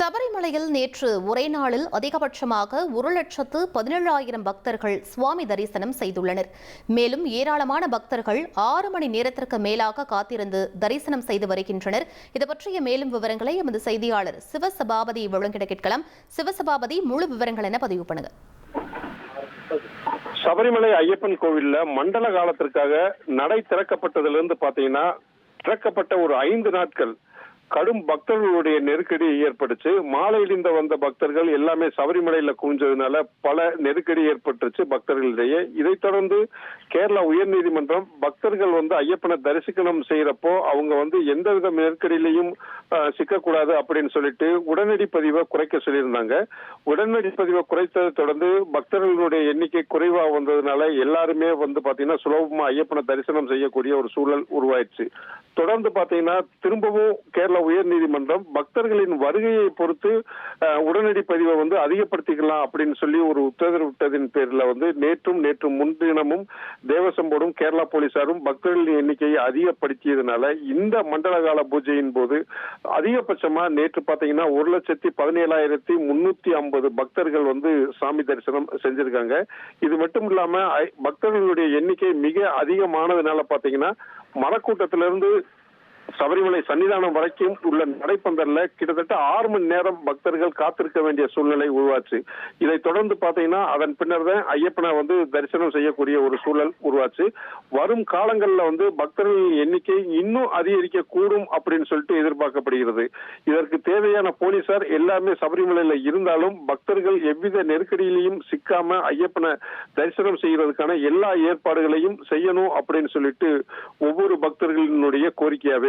சபரிமலையில் நேற்று ஒரே நாளில் அதிகபட்சமாக ஒரு லட்சத்து பதினேழாயிரம் பக்தர்கள் சுவாமி தரிசனம் செய்துள்ளனர். மேலும் ஏராளமான பக்தர்கள் ஆறு மணி நேரத்திற்கு மேலாக காத்திருந்து தரிசனம் செய்து வருகின்றனர். இது பற்றிய மேலும் விவரங்களை எமது செய்தியாளர் சிவசபாபதி வழங்கிட கேட்கலாம். சிவசபாபதி முழு விவரங்கள் என பதிவு பண்ணுங்க. சபரிமலை ஐயப்பன் கோவில்ல மண்டல காலத்திற்காக நடை திறக்கப்பட்டதிலிருந்து பாத்தீங்கன்னா திறக்கப்பட்ட ஒரு ஐந்து நாட்கள் கடும் பக்தர்களுடைய நெருக்கடி ஏற்பட்டுச்சு. மாலையிலிருந்து வந்த பக்தர்கள் எல்லாமே சபரிமலையில குவிஞ்சதுனால பல நெருக்கடி ஏற்பட்டுச்சு பக்தர்களிடையே. இதை தொடர்ந்து கேரளா உயர்நீதிமன்றம் பக்தர்கள் வந்து ஐயப்பனை தரிசிக்கணும் செய்யறப்போ அவங்க வந்து எந்தவித நெருக்கடியிலையும் சிக்கக்கூடாது அப்படின்னு சொல்லிட்டு உடனடி பதிவை குறைக்க சொல்லியிருந்தாங்க. உடனடி பதிவை குறைத்ததை தொடர்ந்து பக்தர்களுடைய எண்ணிக்கை குறைவா வந்ததுனால எல்லாருமே வந்து பாத்தீங்கன்னா சுலபமா ஐயப்பனை தரிசனம் செய்யக்கூடிய ஒரு சூழல் உருவாயிடுச்சு. தொடர்ந்து பார்த்தீங்கன்னா திரும்பவும் கேரளா உயர்நீதிமன்றம் பக்தர்களின் வருகையை பொறுத்து உடனடி பதிவை வந்து அதிகப்படுத்திக்கலாம் அப்படின்னு சொல்லி ஒரு உத்தரவிட்டதின் பேரில் வந்து நேற்றும் நேற்று முன்தினமும் தேவசம்போடும் கேரளா போலீசாரும் பக்தர்களின் எண்ணிக்கையை அதிகப்படுத்தியதுனால இந்த மண்டல கால பூஜையின் போது அதிகபட்சமா நேற்று பார்த்தீங்கன்னா ஒரு லட்சத்தி பதினேழாயிரத்தி முன்னூத்தி ஐம்பது பக்தர்கள் வந்து சாமி தரிசனம் செஞ்சிருக்காங்க. இது மட்டும் இல்லாம ஐ- பக்தர்களுடைய எண்ணிக்கை மிக அதிகமானதுனால பாத்தீங்கன்னா மரக்கூட்டத்திலிருந்து சபரிமலை சன்னிதானம் வரைக்கும் உள்ள நடைப்பந்தல்ல கிட்டத்தட்ட ஆறு மணி நேரம் பக்தர்கள் காத்திருக்க வேண்டிய சூழ்நிலை உருவாச்சு. இதை தொடர்ந்து பார்த்தீங்கன்னா அதன் பின்னர் தான் ஐயப்பனை வந்து தரிசனம் செய்யக்கூடிய ஒரு சூழல் உருவாச்சு. வரும் காலங்களில் வந்து பக்தர்களின் எண்ணிக்கை இன்னும் அதிகரிக்க கூடும் அப்படின்னு சொல்லிட்டு எதிர்பார்க்கப்படுகிறது. இதற்கு தேவையான போலீசார் எல்லாமே சபரிமலையில் இருந்தாலும் பக்தர்கள் எவ்வித நெருக்கடியிலையும் சிக்காம ஐயப்பனை தரிசனம் செய்யறதுக்கான எல்லா ஏற்பாடுகளையும் செய்யணும் அப்படின்னு சொல்லிட்டு ஒவ்வொரு பக்தர்களினுடைய கோரிக்கையாவே